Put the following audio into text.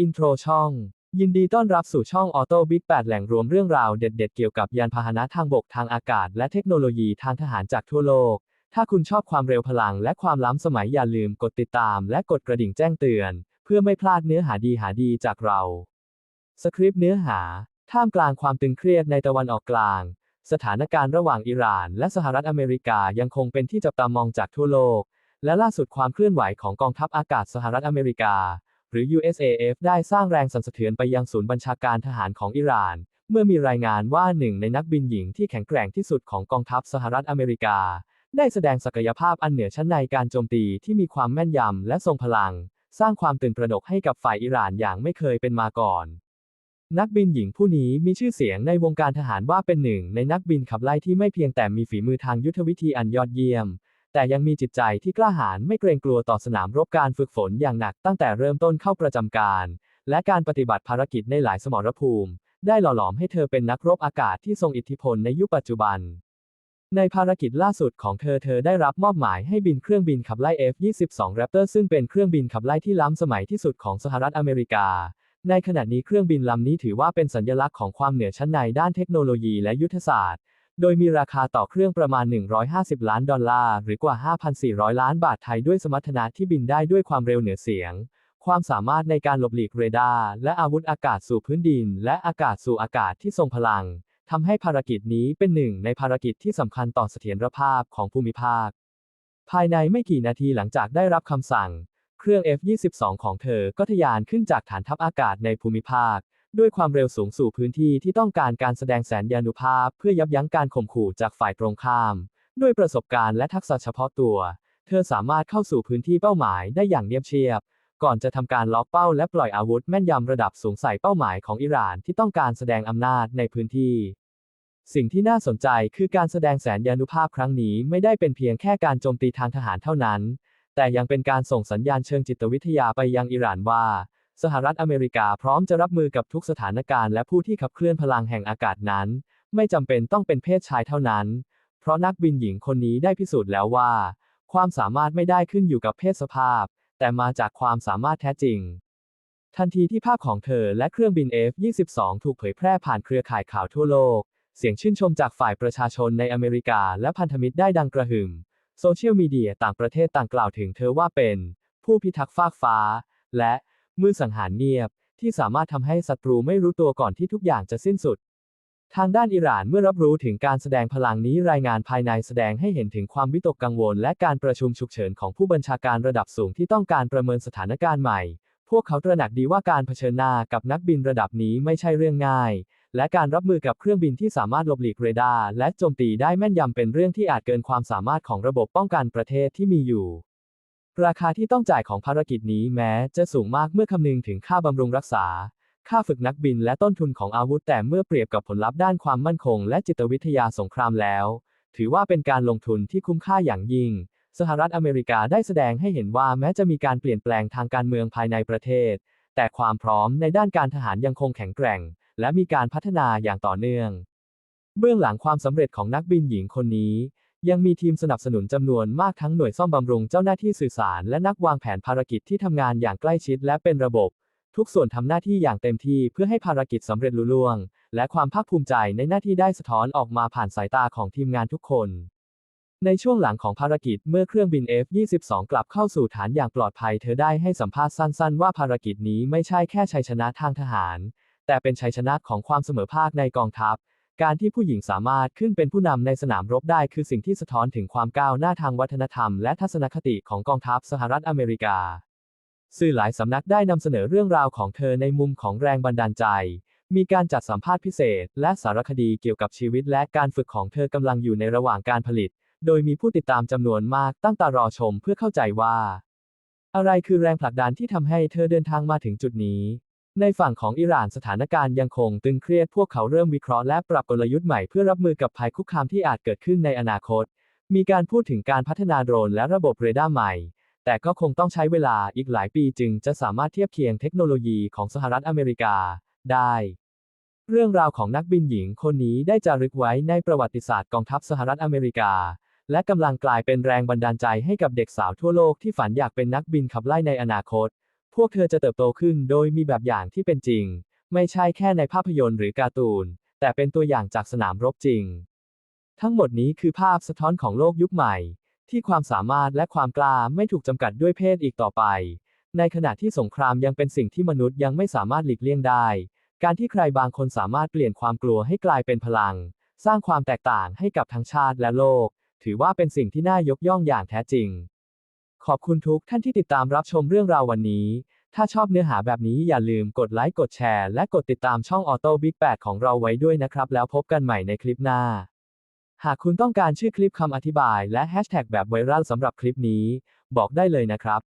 อินโทรช่อง ยินดีต้อนรับสู่ช่องออโต้บิ๊ก8แหล่งรวมเรื่องราวเด็ดๆ เกี่ยวกับยานพาหนะทางบกทางอากาศ และเทคโนโลยีทางทหารจากทั่วโลก ถ้าคุณชอบความเร็วพลังและความล้ำสมัยอย่าลืมกดติดตาม และกดกระดิ่งแจ้งเตือน เพื่อไม่พลาดเนื้อหาดีหาดีจากเรา สคริปต์เนื้อหา ท่ามกลางความตึงเครียดในตะวันออกกลาง สถานการณ์ระหว่างอิหร่าน และสหรัฐอเมริกายังคงเป็นที่จับตามองจากทั่วโลก และล่าสุดความเคลื่อนไหวของกองทัพอากาศสหรัฐอเมริกา หรือ USAF ได้สร้างแรงสั่นสะเทือนไปยังศูนย์บัญชาการทหารของอิหร่าน เมื่อมีรายงานว่าหนึ่งในนักบินหญิงที่แข็งแกร่งที่สุดของกองทัพสหรัฐอเมริกา ได้แสดงศักยภาพอันเหนือชั้นในการโจมตีที่มีความแม่นยำและทรงพลัง สร้างความตื่นตระหนกให้กับฝ่ายอิหร่านอย่างไม่เคยเป็นมาก่อนนักบินหญิงผู้นี้มีชื่อเสียงในวงการทหารว่าเป็นหนึ่งในนักบินขับไล่ที่ไม่เพียงแต่มีฝีมือทางยุทธวิธีอันยอดเยี่ยม แต่ยังมีจิตใจที่กล้าหาญไม่เกรงกลัวต่อสนามรบการฝึกฝนอย่างหนักตั้งแต่เริ่มต้นเข้าประจำการ และการปฏิบัติภารกิจในหลายสมรภูมิ ได้หล่อหลอมให้เธอเป็นนักรบอากาศที่ทรงอิทธิพลในยุคปัจจุบัน ในภารกิจล่าสุดของเธอเธอได้รับมอบหมายให้บินเครื่องบินขับไล่ F-22 Raptor ซึ่งเป็นเครื่องบินขับไล่ที่ล้ำสมัยที่สุดของสหรัฐอเมริกาในขณะนี้เครื่องบินลำนี้ถือว่าเป็นสัญลักษณ์ของความเหนือชั้นในด้านเทคโนโลยีและยุทธศาสตร์ โดยมีราคาต่อเครื่องประมาณ 150 ล้านดอลลาร์ หรือกว่า 5,400 ล้านบาทไทยด้วยสมรรถนะที่บินได้ด้วยความเร็วเหนือเสียง ความสามารถในการหลบหลีกเรดาร์ และอาวุธอากาศสู่พื้นดิน และอากาศสู่อากาศที่ทรงพลัง ทำให้ภารกิจนี้เป็นหนึ่งในภารกิจที่สำคัญต่อเสถียรภาพของภูมิภาค ภายในไม่กี่นาทีหลังจากได้รับคำสั่ง เครื่อง F-22 ของเธอก็ทะยานขึ้นจากฐานทัพอากาศในภูมิภาค ด้วยความเร็วสูงสู่พื้นที่ที่ต้องการการแสดงแสนยานุภาพ เพื่อยับยั้งการข่มขู่จากฝ่ายตรงข้าม ด้วยประสบการณ์และทักษะเฉพาะตัว เธอสามารถเข้าสู่พื้นที่เป้าหมายได้อย่างเนียบเชียบ ก่อนจะทำการล็อกเป้าและปล่อยอาวุธแม่นยำระดับสูงใส่เป้าหมายของอิหร่านที่ต้องการแสดงอำนาจในพื้นที่สิ่งที่น่าสนใจคือการแสดงแสนยานุภาพครั้งนี้ไม่ได้เป็นเพียงแค่การโจมตีทางทหารเท่านั้น แต่ยังเป็นการส่งสัญญาณเชิงจิตวิทยาไปยังอิหร่านว่า สหรัฐอเมริกาพร้อมจะรับมือกับทุกสถานการณ์และผู้ที่ขับเคลื่อนพลังแห่งอากาศนั้น ไม่จำเป็นต้องเป็นเพศชายเท่านั้น เพราะนักบินหญิงคนนี้ได้พิสูจน์แล้วว่า ความสามารถไม่ได้ขึ้นอยู่กับเพศสภาพ แต่มาจากความสามารถแท้จริง ทันทีที่ภาพของเธอและเครื่องบิน F-22 ถูกเผยแพร่ผ่านเครือข่ายข่าวทั่วโลก เสียงชื่นชมจากฝ่ายประชาชนในอเมริกาและพันธมิตรได้ดังกระหึ่มโซเชียลมีเดียต่างประเทศต่างกล่าวถึงเธอว่าเป็น ผู้พิทักษ์ฟากฟ้า และ มือสังหารเงียบ ที่สามารถทำให้ศัตรูไม่รู้ตัวก่อนที่ทุกอย่างจะสิ้นสุด ทางด้านอิหร่านเมื่อรับรู้ถึงการแสดงพลังนี้รายงานภายในแสดงให้เห็นถึงความวิตกกังวล และการประชุมฉุกเฉินของผู้บัญชาการระดับสูงที่ต้องการประเมินสถานการณ์ใหม่ พวกเขาตระหนักดีว่าการเผชิญหน้ากับนักบินระดับนี้ไม่ใช่เรื่องง่าย และการรับมือกับเครื่องบินที่สามารถหลบหลีกเรดาร์และโจมตีได้แม่นยำเป็นเรื่องที่อาจเกินความสามารถของระบบป้องกันประเทศที่มีอยู่ ราคาที่ต้องจ่ายของภารกิจนี้แม้จะสูงมากเมื่อคำนึงถึงค่าบำรุงรักษา ค่าฝึกนักบินและต้นทุนของอาวุธแต่เมื่อเปรียบกับผลลัพธ์ด้านความมั่นคง และจิตวิทยาสงครามแล้ว ถือว่าเป็นการลงทุนที่คุ้มค่าอย่างยิ่ง สหรัฐอเมริกาได้แสดงให้เห็นว่าแม้จะมีการเปลี่ยนแปลงทางการเมืองภายในประเทศ แต่ความพร้อมในด้านการทหารยังคงแข็งแกร่ง และมีการพัฒนาอย่างต่อเนื่อง เบื้องหลังความสำเร็จของนักบินหญิงคนนี้ ยังมีทีมสนับสนุนจำนวนมากทั้งหน่วยซ่อมบำรุงเจ้าหน้าที่สื่อสาร และนักวางแผนภารกิจที่ทำงานอย่างใกล้ชิดและเป็นระบบ ทุกส่วนทำหน้าที่อย่างเต็มที่เพื่อให้ภารกิจสำเร็จลุล่วง และความภาคภูมิใจในหน้าที่ได้สะท้อนออกมาผ่านสายตาของทีมงานทุกคน ในช่วงหลังของภารกิจเมื่อเครื่องบิน F-22 กลับเข้าสู่ฐานอย่างปลอดภัย เธอได้ให้สัมภาษณ์สั้น ๆ ว่าภารกิจนี้ไม่ใช่แค่ชัยชนะทางทหาร แต่เป็นชัยชนะของความเสมอภาคในกองทัพ การที่ผู้หญิงสามารถขึ้นเป็นผู้นำในสนามรบได้คือสิ่งที่สะท้อนถึงความก้าวหน้าทางวัฒนธรรมและทัศนคติของกองทัพสหรัฐอเมริกา สื่อหลายสำนักได้นำเสนอเรื่องราวของเธอในมุมของแรงบันดาลใจ มีการจัดสัมภาษณ์พิเศษ และสารคดีเกี่ยวกับชีวิตและการฝึกของเธอกำลังอยู่ในระหว่างการผลิต โดยมีผู้ติดตามจำนวนมากตั้งตารอชมเพื่อเข้าใจว่า อะไรคือแรงผลักดันที่ทำให้เธอเดินทางมาถึงจุดนี้ ในฝั่งของอิหร่านสถานการณ์ยังคงตึงเครียดพวกเขาเริ่มวิเคราะห์และปรับกลยุทธ์ใหม่เพื่อรับมือกับภัยคุกคามที่อาจเกิดขึ้นในอนาคต มีการพูดถึงการพัฒนาโดรนและระบบเรดาร์ใหม่ แต่ก็คงต้องใช้เวลาอีกหลายปีจึงจะสามารถเทียบเคียงเทคโนโลยีของสหรัฐอเมริกา ได้ เรื่องราวของนักบินหญิงคนนี้ได้จารึกไว้ในประวัติศาสตร์กองทัพสหรัฐอเมริกา และกำลังกลายเป็นแรงบันดาลใจให้กับเด็กสาวทั่วโลกที่ฝันอยากเป็นนักบินขับไล่ในอนาคต พวกเธอจะเติบโตขึ้นโดยมีแบบอย่างที่เป็นจริง ไม่ใช่แค่ในภาพยนตร์หรือการ์ตูน แต่เป็นตัวอย่างจากสนามรบจริง ทั้งหมดนี้คือภาพสะท้อนของโลกยุคใหม่ ที่ความสามารถและความกล้าไม่ถูกจำกัดด้วยเพศอีกต่อไป ในขณะที่สงครามยังเป็นสิ่งที่มนุษย์ยังไม่สามารถหลีกเลี่ยงได้ การที่ใครบางคนสามารถเปลี่ยนความกลัวให้กลายเป็นพลัง สร้างความแตกต่างให้กับทั้งชาติและโลก ถือว่าเป็นสิ่งที่น่ายกย่องอย่างแท้จริง ขอบคุณทุกท่านที่ติดตามรับชมเรื่องราววันนี้ ถ้าชอบเนื้อหาแบบนี้อย่าลืมกดไลค์ กดแชร์ และกดติดตามช่อง Auto Big 8 ของเราไว้ด้วยนะครับ แล้วพบกันใหม่ในคลิปหน้า หากคุณต้องการชื่อคลิปคำอธิบายและแฮชแท็กแบบไวรัลสำหรับคลิปนี้ บอกได้เลยนะครับ